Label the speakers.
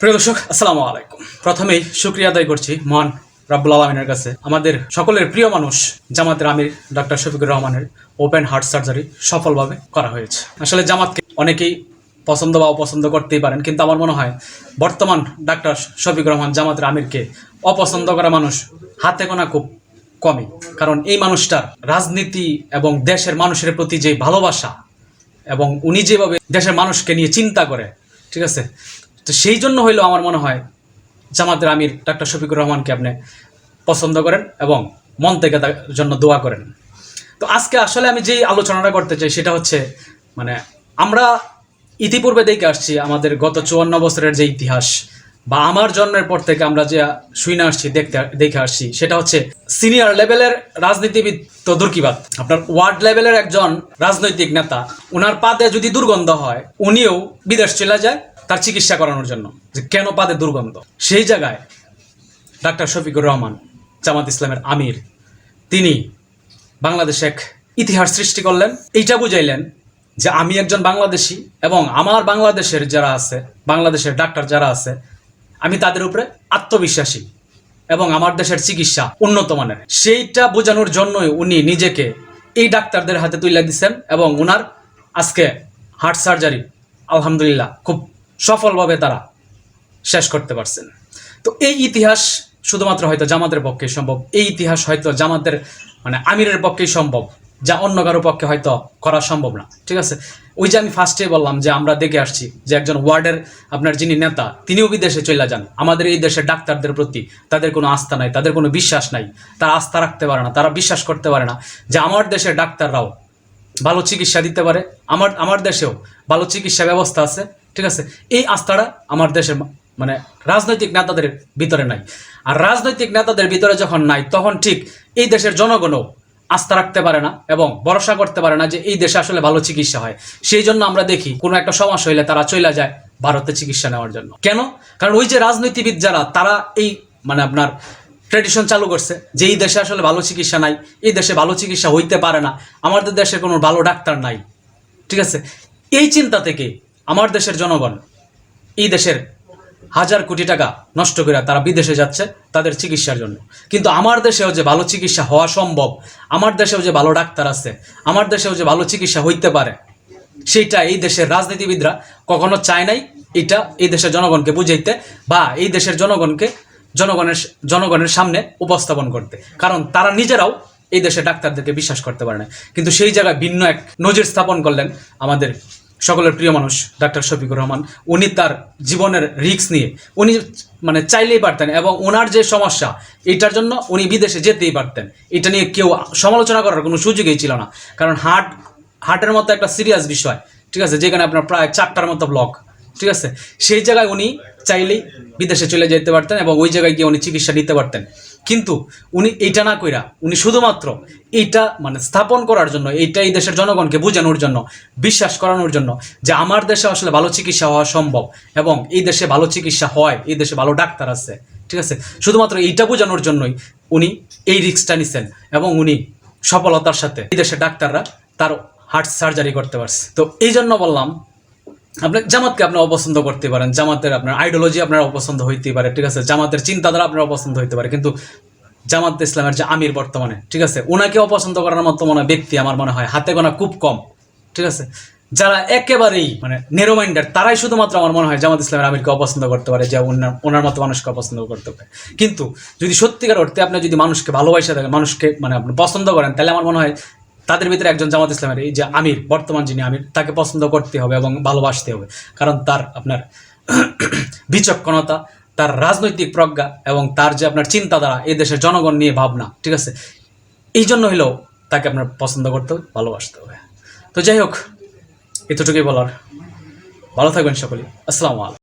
Speaker 1: প্রিয় দর্শক, আসসালামু আলাইকুম। প্রথমেই শুক্রিয়া আদায় করছি মহান রাব্বুল আলমিনের কাছে। আমাদের সকলের প্রিয় মানুষ জামাতের আমির ডক্টর শফিকুর রহমানের ওপেন হার্ট সার্জারি সফলভাবে করা হয়েছে। আসলে জামাতকে অনেকেই পছন্দ বা অপছন্দ করতেই পারেন, কিন্তু আমার মনে হয় বর্তমান ডাক্তার শফিকুর রহমান জামাতের আমিরকে অপছন্দ করা মানুষ হাতে গোনা খুব কমই। কারণ এই মানুষটার রাজনীতি এবং দেশের মানুষের প্রতি যে ভালোবাসা এবং উনি যেভাবে দেশের মানুষকে নিয়ে চিন্তা করে, ঠিক আছে? তো সেই জন্য হইলেও আমার মনে হয় জামাতের আমির ডাক্তার শফিকুর রহমানকে আপনি পছন্দ করেন এবং মন থেকে তার জন্য দোয়া করেন। তো আজকে আসলে আমি যেই আলোচনাটা করতে চাই সেটা হচ্ছে মানে আমরা ইতিপূর্বে দেখে আসছি আমাদের গত চুয়ান্ন বছরের যে ইতিহাস বা আমার জন্মের পর থেকে আমরা যে শুনে আসছি, দেখতে দেখে আসছি, সেটা হচ্ছে সিনিয়র লেভেলের রাজনীতিবিদ তো দুর্কিবাদ আপনার ওয়ার্ড লেভেলের একজন রাজনৈতিক নেতা ওনার পাতে যদি দুর্গন্ধ হয়, উনিও বিদেশ চলে যায় তার চিকিৎসা করানোর জন্য যে কেন পাতে দুর্গন্ধ? সেই জায়গায় ডাক্তার শফিকুর রহমান, জামাত ইসলামের আমির, তিনি বাংলাদেশে এক ইতিহাস সৃষ্টি করলেন। এইটা বুঝাইলেন যে আমি একজন বাংলাদেশি এবং আমার বাংলাদেশের যারা আছে, বাংলাদেশের ডাক্তার যারা আছে, আমি তাদের উপরে আত্মবিশ্বাসী এবং আমার দেশের চিকিৎসা উন্নত মানের। সেইটা বোঝানোর জন্যই উনি নিজেকে এই ডাক্তারদের হাতে তুলে দিচ্ছেন এবং ওনার আজকে হার্ট সার্জারি, আলহামদুলিল্লাহ, খুব সফলভাবে তারা শেষ করতে পারছেন। তো এই ইতিহাস শুধুমাত্র হয়তো জামাতের পক্ষেই সম্ভব, এই ইতিহাস হয়তো জামাতের মানে আমিরের পক্ষেই সম্ভব, যা অন্য কারও পক্ষে হয়তো করা সম্ভব না। ঠিক আছে? ওই যে আমি ফার্স্টে বললাম যে আমরা দেখে আসছি যে একজন ওয়ার্ডের আপনার যিনি নেতা, তিনিও বিদেশে চলে যান। আমাদের এই দেশের ডাক্তারদের প্রতি তাদের কোনো আস্থা নাই, তাদের কোনো বিশ্বাস নাই। তারা আস্থা রাখতে পারে না, তারা বিশ্বাস করতে পারে না যে আমার দেশের ডাক্তাররাও ভালো চিকিৎসা দিতে পারে, আমার আমার দেশেও ভালো চিকিৎসা ব্যবস্থা আছে। ঠিক আছে? এই আস্থাটা আমার দেশের মানে রাজনৈতিক নেতাদের ভিতরে নাই। আর রাজনৈতিক নেতাদের ভিতরে যখন নাই, তখন ঠিক এই দেশের জনগণও আস্থা রাখতে পারে না এবং ভরসা করতে পারে না যে এই দেশে আসলে ভালো চিকিৎসা হয়। সেই জন্য আমরা দেখি কোনো একটা সমস্যা হইলে তারা চলে যায় ভারতে চিকিৎসা নেওয়ার জন্য। কেন? কারণ ওই যে রাজনীতিবিদ যারা তারা এই মানে আপনার ট্রেডিশন চালু করছে যে এই দেশে আসলে ভালো চিকিৎসা নাই, এই দেশে ভালো চিকিৎসা হইতে পারে না। আমাদের দেশে কোনো ভালো ডাক্তার নাই। ঠিক আছে? এই চিন্তা থেকে আমার দেশের জনগণ এই দেশের হাজার কোটি টাকা নষ্ট করে তারা বিদেশে যাচ্ছে তাদের চিকিৎসার জন্য। কিন্তু আমার দেশেও যে ভালো চিকিৎসা হওয়া সম্ভব, আমার দেশেও যে ভালো ডাক্তার আছে, আমার দেশেও যে ভালো চিকিৎসা হইতে পারে, সেইটা এই দেশের রাজনীতিবিদরা কখনো চায় নাই। এটা এই দেশের জনগণকে বুঝাইতে বা এই দেশের জনগণকে জনগণের জনগণের সামনে উপস্থাপন করতে। কারণ তারা নিজেরাও এই দেশের ডাক্তারদেরকে বিশ্বাস করতে পারে না। কিন্তু সেই জায়গায় ভিন্ন এক নজির স্থাপন করলেন আমাদের সকলের প্রিয় মানুষ, ডাক্তার শফিকুর রহমান, উনি তার জীবনের রিস্ক নিয়ে, উনি মানে চাইলেই পারতেন এবং ওনার যে সমস্যা, এটার জন্য উনি বিদেশে যেতেই পারতেন। এটা নিয়ে কেউ সমালোচনা করার কোনো সুযোগই ছিল না। কারণ হার্ট হার্টের মতো একটা সিরিয়াস বিষয়, ঠিক আছে, যেখানে আপনার প্রায় চারটার মতো ব্লক ঠিক আছে? সেই জায়গায় উনি চাইলেই বিদেশে চলে যেতে পারতেন এবং ওই জায়গায় গিয়ে উনি চিকিৎসা নিতে পারতেন। কিন্তু উনি এইটা না কইরা, উনি শুধুমাত্র এইটা মানে স্থাপন করার জন্য, এইটা এই দেশের জনগণকে বোঝানোর জন্য, বিশ্বাস করানোর জন্য যে আমার দেশে আসলে ভালো চিকিৎসা হওয়া সম্ভব এবং এই দেশে ভালো চিকিৎসা হয়, এই দেশে ভালো ডাক্তার আছে, ঠিক আছে? শুধুমাত্র এইটা বোঝানোর জন্যই উনি এই রিক্সটা নিছেন এবং উনি সফলতার সাথে এই দেশের ডাক্তাররা তার হার্ট সার্জারি করতে পারছে। তো এই জন্য বললাম আপনি জামাতকে আপনি অপছন্দ করতে পারেন, জামাতের আপনার আইডিওলজি আপনার অপছন্দ হইতে পারে, ঠিক আছে? জামাতের চিন্তাধারা আপনার অপছন্দ হইতে পারে, কিন্তু জামাত ইসলামের যে আমির বর্তমানে, ঠিক আছে? ওনাকে অপছন্দ করার মতো মনে ব্যক্তি আমার মনে হয়, হাতে গোনা খুব কম, ঠিক আছে? যারা একেবারেই মানে নেরো মাইন্ডার তারাই শুধুমাত্র আমার মনে হয় জামাত ইসলামের আমিরকে অপছন্দ করতে পারে, যে ওনার ওনার মতো মানুষকে অপছন্দ করতে পারে। কিন্তু যদি সত্যিকার অর্থে আপনি যদি মানুষকে ভালোবাসা থাকেন মানুষকে মানে আপনি পছন্দ করেন, তাহলে আমার মনে হয় তাদের ভিতরে একজন জামাত ইসলামের, এই যে আমির, বর্তমান যিনি আমির, তাকে পছন্দ করতে হবে এবং ভালোবাসতে হবে। কারণ তার আপনার বিচক্ষণতা, তার রাজনৈতিক প্রজ্ঞা এবং তার যে আপনার চিন্তাধারা, এই দেশের জনগণ নিয়ে ভাবনা, ঠিক আছে? এই জন্য হলেও তাকে আপনার পছন্দ করতে হবে, ভালোবাসতে হবে। তো যাই হোক, এতটুকুই বলার। ভালো থাকবেন সকলে আসসালামু আলাইকুম।